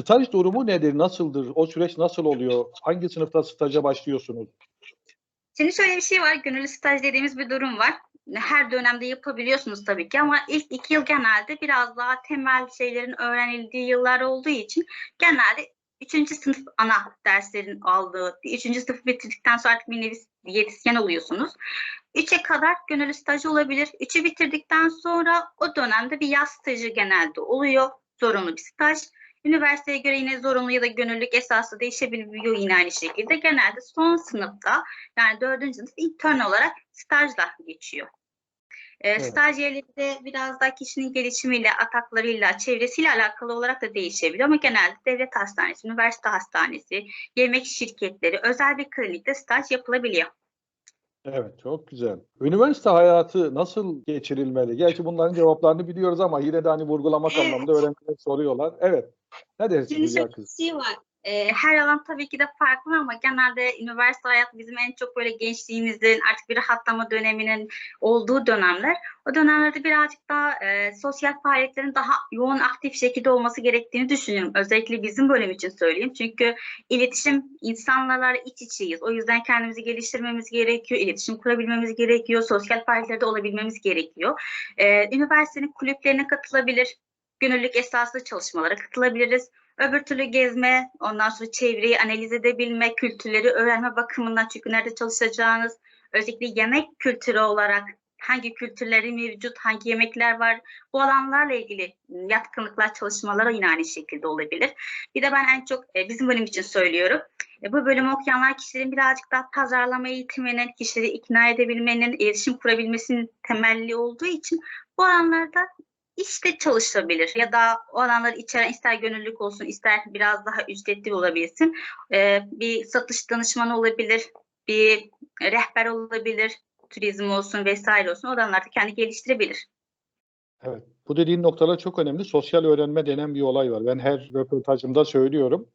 Staj durumu nedir? Nasıldır? O süreç nasıl oluyor? Hangi sınıfta staja başlıyorsunuz? Şimdi şöyle bir şey var. Gönüllü staj dediğimiz bir durum var. Her dönemde yapabiliyorsunuz tabii ki ama ilk iki yıl genelde biraz daha temel şeylerin öğrenildiği yıllar olduğu için genelde üçüncü sınıf ana derslerin aldığı, üçüncü sınıf bitirdikten sonra artık bir nevi diyetisyen oluyorsunuz. Üçe kadar gönüllü staj olabilir. Üçü bitirdikten sonra o dönemde bir yaz stajı genelde oluyor. Zorunlu bir staj. Üniversiteye göre yine zorunlu ya da gönüllülük esaslı değişebiliyor yine aynı şekilde. Genelde son sınıfta yani dördüncü sınıf intern olarak stajla geçiyor. Ee, Evet. Stajyerleri de biraz daha kişinin gelişimiyle, ataklarıyla, çevresiyle alakalı olarak da değişebiliyor ama genelde devlet hastanesi, üniversite hastanesi, yemek şirketleri, özel bir klinikte staj yapılabiliyor. Evet, çok güzel. Üniversite hayatı nasıl geçirilmeli? Gerçi bunların cevaplarını biliyoruz ama yine de hani vurgulamak Evet. anlamında öğrenciler soruyorlar. Evet. Ne Şimdi dersiniz güzel kız? şey var. Ee, her alan tabii ki de farklı ama genelde üniversite hayatı bizim en çok böyle gençliğimizin artık bir rahatlama döneminin olduğu dönemler. O dönemlerde birazcık daha e, sosyal faaliyetlerin daha yoğun aktif şekilde olması gerektiğini düşünüyorum. Özellikle bizim bölüm için söyleyeyim. Çünkü iletişim insanlarla iç içeyiz. O yüzden kendimizi geliştirmemiz gerekiyor. iletişim kurabilmemiz gerekiyor. Sosyal faaliyetlerde olabilmemiz gerekiyor. Ee, üniversitenin kulüplerine katılabilir. Gönüllülük esaslı çalışmalara katılabiliriz. Öbür türlü gezme, ondan sonra çevreyi analiz edebilme, kültürleri öğrenme bakımından çünkü nerede çalışacağınız, özellikle yemek kültürü olarak hangi kültürleri mevcut, hangi yemekler var, bu alanlarla ilgili yatkınlıklar çalışmaları yine aynı şekilde olabilir. Bir de ben en çok e, bizim bölüm için söylüyorum. E, bu bölümü okuyanlar kişilerin birazcık daha pazarlama eğitiminin, kişileri ikna edebilmenin, iletişim kurabilmesinin temelli olduğu için bu alanlarda işte çalışabilir ya da o alanları içeren ister gönüllülük olsun ister biraz daha ücretli olabilsin. Ee, bir satış danışmanı olabilir, bir rehber olabilir, turizm olsun vesaire olsun o alanlarda kendi geliştirebilir. Evet. Bu dediğin noktalar çok önemli. Sosyal öğrenme denen bir olay var. Ben her röportajımda söylüyorum.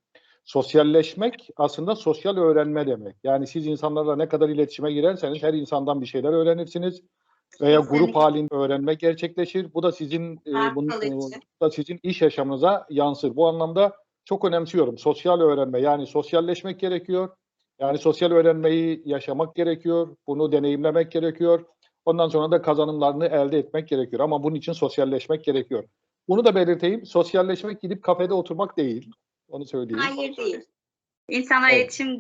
Sosyalleşmek aslında sosyal öğrenme demek. Yani siz insanlarla ne kadar iletişime girerseniz her insandan bir şeyler öğrenirsiniz veya grup halinde öğrenme gerçekleşir. Bu da sizin e, bunun, kalıcı. bu da sizin iş yaşamınıza yansır. Bu anlamda çok önemsiyorum. Sosyal öğrenme yani sosyalleşmek gerekiyor. Yani sosyal öğrenmeyi yaşamak gerekiyor. Bunu deneyimlemek gerekiyor. Ondan sonra da kazanımlarını elde etmek gerekiyor. Ama bunun için sosyalleşmek gerekiyor. Bunu da belirteyim. Sosyalleşmek gidip kafede oturmak değil. Onu söyleyeyim. Hayır değil. İnsanlar Evet. iletişim,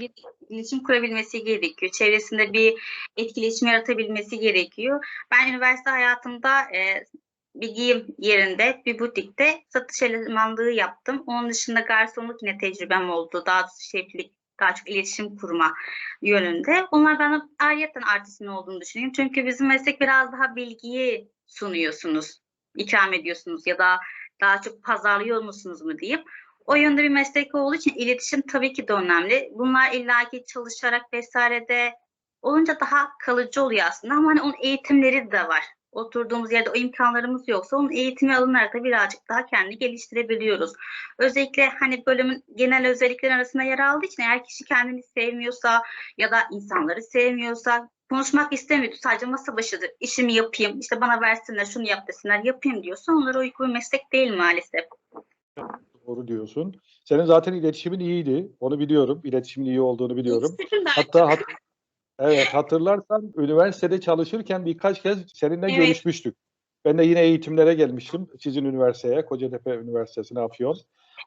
iletişim kurabilmesi gerekiyor. Çevresinde bir etkileşim yaratabilmesi gerekiyor. Ben üniversite hayatımda e, bir giyim yerinde, bir butikte satış elemanlığı yaptım. Onun dışında garsonluk yine tecrübem oldu. Daha şeflik, daha çok iletişim kurma yönünde. Onlar bana ayrıyeten artısının olduğunu düşünüyorum. Çünkü bizim meslek biraz daha bilgiyi sunuyorsunuz, ikram ediyorsunuz ya da daha çok pazarlıyor musunuz mu diyeyim. O yönde bir meslek olduğu için iletişim tabii ki de önemli. Bunlar illaki çalışarak vesaire de olunca daha kalıcı oluyor aslında ama hani onun eğitimleri de var. Oturduğumuz yerde o imkanlarımız yoksa onun eğitimi alınarak da birazcık daha kendini geliştirebiliyoruz. Özellikle hani bölümün genel özellikleri arasında yer aldığı için eğer kişi kendini sevmiyorsa ya da insanları sevmiyorsa konuşmak istemiyordu. Sadece masa başıdır. İşimi yapayım, işte bana versinler, şunu yap desinler, yapayım diyorsa onlara uygun meslek değil maalesef. Doğru diyorsun. Senin zaten iletişimin iyiydi. Onu biliyorum. İletişimin iyi olduğunu biliyorum. Hatta hat- evet hatırlarsan üniversitede çalışırken birkaç kez seninle Evet. görüşmüştük. Ben de yine eğitimlere gelmiştim sizin üniversiteye, Kocatepe Üniversitesi'ne Afyon.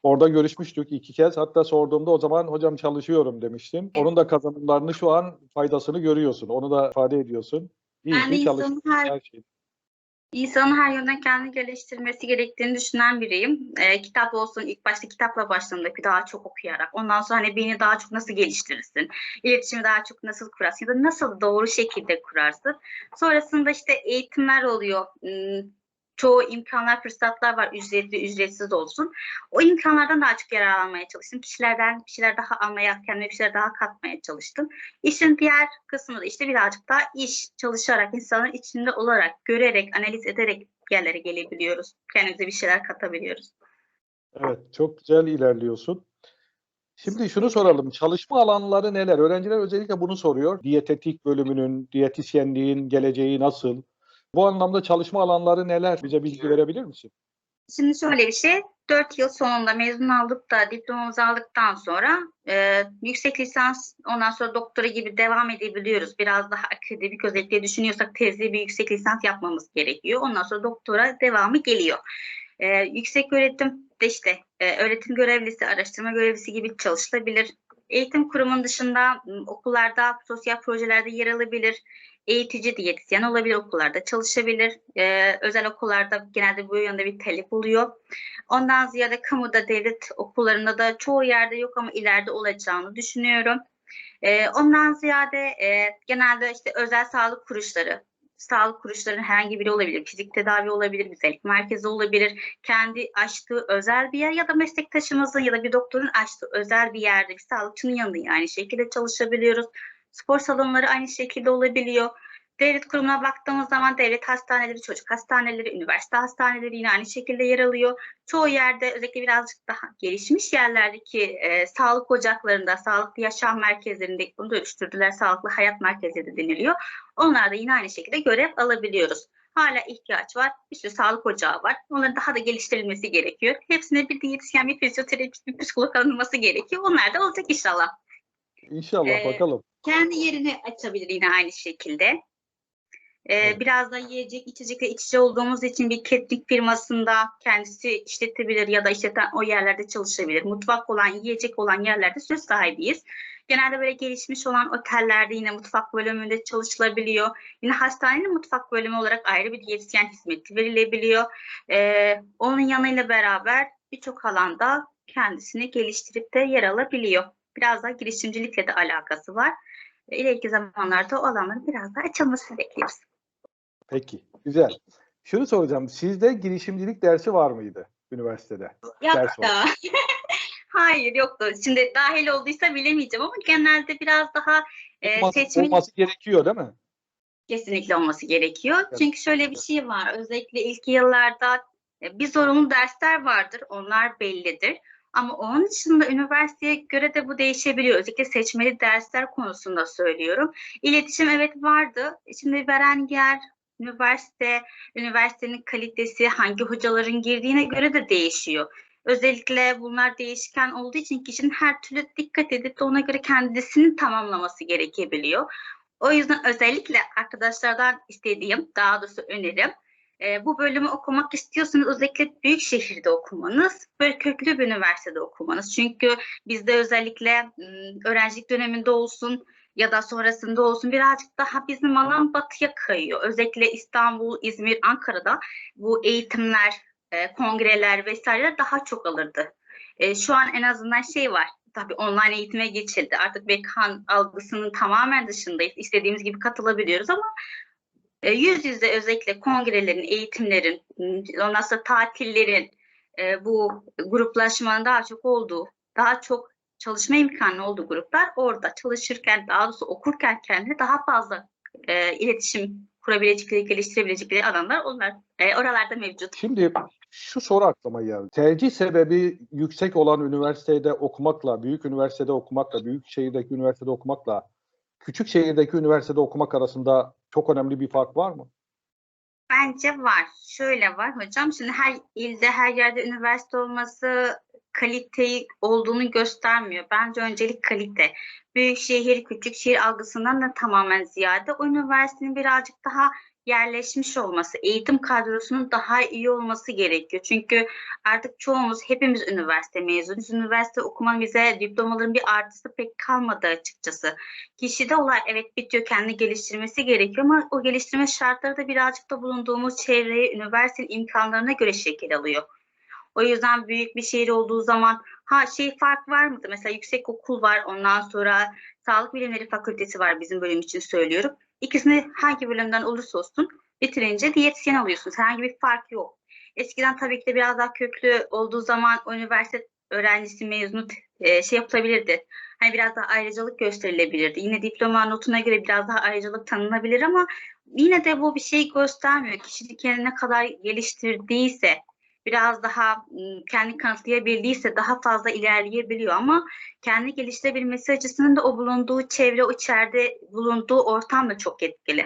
Orada görüşmüştük iki kez. Hatta sorduğumda o zaman hocam çalışıyorum demiştin. Onun da kazanımlarını şu an faydasını görüyorsun. Onu da ifade ediyorsun. İyi ki insanın çalıştın her her şey. İnsanın her yönden kendini geliştirmesi gerektiğini düşünen biriyim. Ee, kitap olsun, ilk başta kitapla başladığımda daha çok okuyarak, ondan sonra hani beni daha çok nasıl geliştirirsin, iletişimi daha çok nasıl kurarsın ya da nasıl doğru şekilde kurarsın. Sonrasında işte eğitimler oluyor. Çoğu imkanlar, fırsatlar var ücretli, ücretsiz olsun. O imkanlardan daha çok yararlanmaya çalıştım. Kişilerden bir şeyler daha almaya, kendime bir şeyler daha katmaya çalıştım. İşin diğer kısmı da işte birazcık daha iş çalışarak, insanın içinde olarak, görerek, analiz ederek yerlere gelebiliyoruz. Kendimize bir şeyler katabiliyoruz. Evet, çok güzel ilerliyorsun. Şimdi şunu soralım. Çalışma alanları neler? Öğrenciler özellikle bunu soruyor. Diyetetik bölümünün, diyetisyenliğin geleceği nasıl? Bu anlamda çalışma alanları neler? Bize bilgi verebilir misin? Şimdi şöyle bir şey, 4 yıl sonunda mezun olduk da diplomamızı aldıktan sonra e, yüksek lisans ondan sonra doktora gibi devam edebiliyoruz. Biraz daha akademik özellikle düşünüyorsak tezli bir yüksek lisans yapmamız gerekiyor. Ondan sonra doktora devamı geliyor. E, yüksek öğretim de işte e, öğretim görevlisi, araştırma görevlisi gibi çalışılabilir. Eğitim kurumunun dışında okullarda, sosyal projelerde yer alabilir. Eğitici, diyetisyen olabilir okullarda çalışabilir. E, özel okullarda genelde bu yönde bir talep oluyor. Ondan ziyade kamuda, devlet okullarında da çoğu yerde yok ama ileride olacağını düşünüyorum. Ee, ondan ziyade e, genelde işte özel sağlık kuruluşları, sağlık kuruluşlarının herhangi biri olabilir, fizik tedavi olabilir, güzellik merkezi olabilir, kendi açtığı özel bir yer ya da meslektaşımızın ya da bir doktorun açtığı özel bir yerde bir sağlıkçının yanında aynı şekilde çalışabiliyoruz. Spor salonları aynı şekilde olabiliyor. Devlet kurumuna baktığımız zaman devlet hastaneleri, çocuk hastaneleri, üniversite hastaneleri yine aynı şekilde yer alıyor. Çoğu yerde özellikle birazcık daha gelişmiş yerlerdeki e, sağlık ocaklarında, sağlıklı yaşam merkezlerinde bunu da oluşturdular. Sağlıklı hayat merkezleri de deniliyor. Onlar da yine aynı şekilde görev alabiliyoruz. Hala ihtiyaç var. Bir sürü sağlık ocağı var. Onların daha da geliştirilmesi gerekiyor. Hepsine bir diyetisyen, bir fizyoterapist, bir psikolog alınması gerekiyor. Onlar da olacak inşallah. İnşallah Ee, bakalım. Kendi yerini açabilir yine aynı şekilde. Ee, Evet. Biraz da yiyecek içecekle iç içe olduğumuz için bir catering firmasında kendisi işletebilir ya da işleten o yerlerde çalışabilir. Mutfak olan, yiyecek olan yerlerde söz sahibiyiz. Genelde böyle gelişmiş olan otellerde yine mutfak bölümünde çalışılabiliyor. Yine hastanenin mutfak bölümü olarak ayrı bir diyetisyen hizmeti verilebiliyor. Ee, onun yanıyla beraber birçok alanda kendisini geliştirip de yer alabiliyor. Biraz daha girişimcilikle de alakası var. İleriki zamanlarda o alanların biraz daha açılmasını bekliyoruz. Peki, güzel. Şunu soracağım. Sizde girişimcilik dersi var mıydı üniversitede? Ders Yoktu. Hayır yoktu. Şimdi dahil olduysa bilemeyeceğim ama genelde biraz daha e, Olması, seçmeli olması gerekiyor değil mi? kesinlikle olması gerekiyor. Evet. Çünkü şöyle bir şey var. Özellikle ilk yıllarda e, bir zorunlu dersler vardır. Onlar bellidir. Ama onun dışında üniversiteye göre de bu değişebiliyor. Özellikle seçmeli dersler konusunda söylüyorum. İletişim evet vardı. Şimdi veren yer, üniversite, üniversitenin kalitesi, hangi hocaların girdiğine göre de değişiyor. Özellikle bunlar değişken olduğu için kişinin her türlü dikkat edip de ona göre kendisini tamamlaması gerekebiliyor. O yüzden özellikle arkadaşlardan istediğim, daha doğrusu önerim, e, bu bölümü okumak istiyorsanız özellikle büyük şehirde okumanız, böyle köklü bir üniversitede okumanız. Çünkü bizde özellikle m, öğrencilik döneminde olsun ya da sonrasında olsun birazcık daha bizim alan batıya kayıyor. Özellikle İstanbul, İzmir, Ankara'da bu eğitimler, e, kongreler vesaireler daha çok alırdı. E, şu an en azından şey var. Tabii online eğitime geçildi. Artık bekan algısının tamamen dışındayız. İstediğimiz gibi katılabiliyoruz ama e, yüz yüze özellikle kongrelerin, eğitimlerin, ondan sonra tatillerin, e, bu gruplaşmanın daha çok olduğu, daha çok çalışma imkanı olduğu gruplar orada çalışırken, daha doğrusu okurken kendine daha fazla e, iletişim kurabilecekleri, geliştirebilecekleri alanlar onlar e, oralarda mevcut. Şimdi şu soru aklıma geldi. Tercih sebebi yüksek olan üniversitede okumakla, büyük üniversitede okumakla, büyük şehirdeki üniversitede okumakla, küçük şehirdeki üniversitede okumak arasında çok önemli bir fark var mı? Bence var. Şöyle var hocam. Şimdi her ilde, her yerde üniversite olması kaliteyi olduğunu göstermiyor. Bence öncelik kalite. Büyük şehir, küçük şehir algısından da tamamen ziyade o üniversitenin birazcık daha yerleşmiş olması, eğitim kadrosunun daha iyi olması gerekiyor. Çünkü artık çoğumuz, hepimiz üniversite mezunuyuz. Üniversite okumanın bize diplomaların bir artısı pek kalmadı açıkçası. Kişide olay evet bitiyor, kendi geliştirmesi gerekiyor ama o geliştirme şartları da birazcık da bulunduğumuz çevreye, üniversitenin imkanlarına göre şekil alıyor. O yüzden büyük bir şehir olduğu zaman ha şey fark var mıdır? Mesela yüksek okul var, ondan sonra sağlık bilimleri fakültesi var bizim bölüm için söylüyorum. İkisini hangi bölümden olursa olsun bitirince diyetisyen oluyorsunuz. Herhangi bir fark yok. Eskiden tabii ki de biraz daha köklü olduğu zaman o üniversite öğrencisi mezunu e, şey yapılabilirdi. Hani biraz daha ayrıcalık gösterilebilirdi. Yine diploma notuna göre biraz daha ayrıcalık tanınabilir ama yine de bu bir şey göstermiyor. Kişilik kendini ne kadar geliştirdiyse, biraz daha m, kendi kanıtlayabildiyse daha fazla ilerleyebiliyor ama kendi geliştirebilmesi açısından da o bulunduğu çevre, o içeride bulunduğu ortam da çok etkili.